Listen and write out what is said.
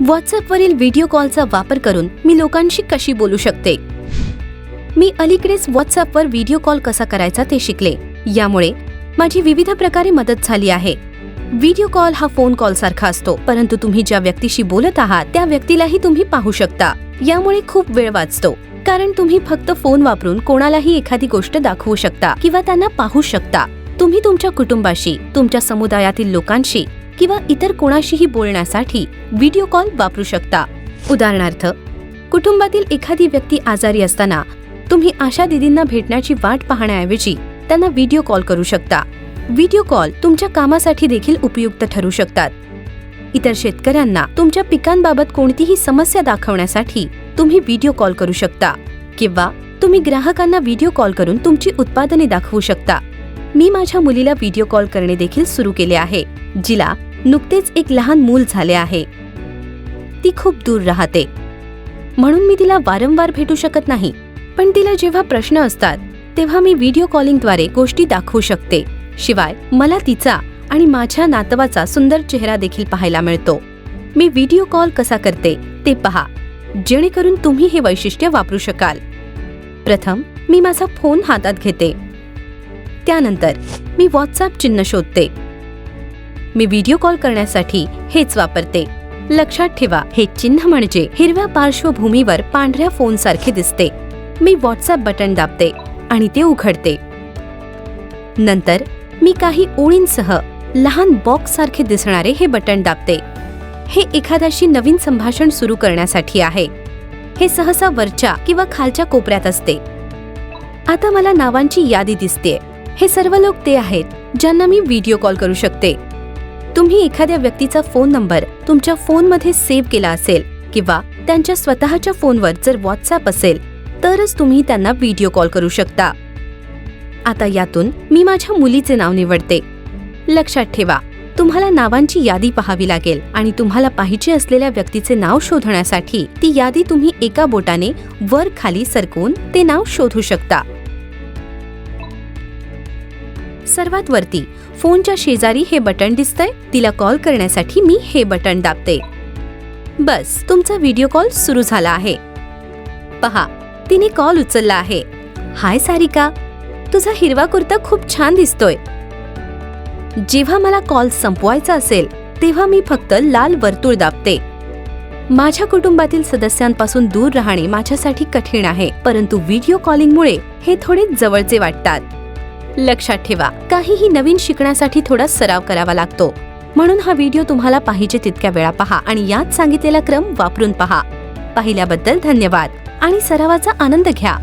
व्हॉट्सअपवरील video कॉलचा वापर करून मी लोकांशी कशी बोलू शकते? मी अलीकडेच व्हॉट्सअपवर व्हिडिओ कॉल कसा करायचा ते शिकले. यामुळे माझी विविध प्रकारे मदत झाली आहे. व्हिडिओ कॉल हा फोन कॉल सारखा असतो परंतु तुम्ही ज्या व्यक्तीशी बोलत आहात त्या व्यक्तीलाही तुम्ही पाहू शकता. यामुळे खूप वेळ वाचतो कारण तुम्ही फक्त फोन वापरून कोणालाही एखादी गोष्ट दाखवू शकता किंवा त्यांना पाहू शकता. तुम्ही तुमच्या कुटुंबाशी तुमच्या समुदायातील लोकांशी किंवा इतर कोणाशीही बोलण्यासाठी व्हिडिओ कॉल वापरू शकता. उदाहरणार्थ कुटुंबातील एखादी व्यक्ती आजारी असताना तुम्ही आशा दिदींना भेटण्याची वाट पाहण्याऐवजी त्यांना व्हिडिओ कॉल करू शकता. व्हिडिओ कॉल तुमच्या कामासाठी देखील उपयुक्त ठरू शकतात. इतर शेतकऱ्यांना तुमच्या पिकांबाबत कोणतीही समस्या दाखवण्यासाठी तुम्ही व्हिडिओ कॉल करू शकता किंवा तुम्ही ग्राहकांना व्हिडिओ कॉल करून तुमची उत्पादने दाखवू शकता. मी माझ्या मुलीला व्हिडिओ कॉल करणे देखील सुरू केले आहे जिला नुकतेच एक लहान मूल झाले आहे. ती खूप दूर राहते. म्हणून मी तिला वारंवार भेटू शकत नाही. पण तिला जेव्हा प्रश्न असतात तेव्हा मी व्हिडिओ कॉलिंगद्वारे गोष्टी दाखवू शकते. शिवाय मला तिचा आणि माझ्या नातवाचा सुंदर चेहरा देखील पाहायला मिळतो. मी व्हिडिओ कॉल कसा करते ते पहा. जेणेकरून तुम्ही हे वैशिष्ट्य वापरू शकाल. प्रथम मी माझा फोन हातात घेते. त्यानंतर मी व्हॉट्सअप चिन्ह शोधते. मी व्हिडिओ कॉल करण्यासाठी हेच वापरते. लक्षात ठेवा हे चिन्ह म्हणजे हिरव्या पार्श्वभूमीवर पांढऱ्या फोन सारखे दिसते. मी व्हॉट्सअप बटन दाबते आणि ते उघडते. नंतर मी काही ओळींसह लहान बॉक्स सारखे दिसणारे हे बटन दाबते. हे एखाद्याशी नवीन संभाषण सुरू करण्यासाठी आहे. हे सहसा वरच्या किंवा खालच्या कोपऱ्यात असते. आता मला नावांची यादी दिसते हे सर्व लोक ते आहेत ज्यांना मी व्हिडिओ कॉल करू शकते. तुम्ही एखाद्या व्यक्तीचा फोन नंबर तुमच्या फोनमध्ये सेव्ह केला असेल किंवा त्यांच्या स्वतःच्या फोनवर जर व्हॉट्सअप असेल तरच तुम्ही त्यांना व्हिडिओ कॉल करू शकता. आता यातून मी माझ्या मुलीचे नाव निवडते. लक्षात ठेवा तुम्हाला नावांची यादी पाहावी लागेल आणि तुम्हाला पाहिजे असलेल्या व्यक्तीचे नाव शोधण्यासाठी ती यादी तुम्ही एका बोटाने वर खाली सरकवून ते नाव शोधू शकता. सर्वात वरती. फोनच्या शेजारी हे बटन दिसतंय. तिला कॉल करण्यासाठी मी हे बटन दाबते. बस तुमचा व्हिडिओ कॉल सुरू झाला आहे. पहा तिने कॉल उचलला आहे. हाय सारिका तुझा हिरवा कुर्ता खूप छान दिसतोय. जेव्हा मला कॉल संपवायचा असेल तेव्हा मी फक्त लाल वर्तुळ दाबते. माझ्या कुटुंबातील सदस्यांपासून दूर राहणे माझ्यासाठी कठीण आहे परंतु व्हिडिओ कॉलिंगमुळे हे थोडे जवळचे वाटतात. लक्षात ठेवा. काहीही नवीन शिकण्यासाठी थोडा सराव करावा लागतो. म्हणून हा व्हिडिओ तुम्हाला पाहिजे तितक्या वेळा पहा आणि यात सांगितलेला क्रम वापरून पहा. पाहिल्याबद्दल धन्यवाद आणि सरावाचा आनंद घ्या.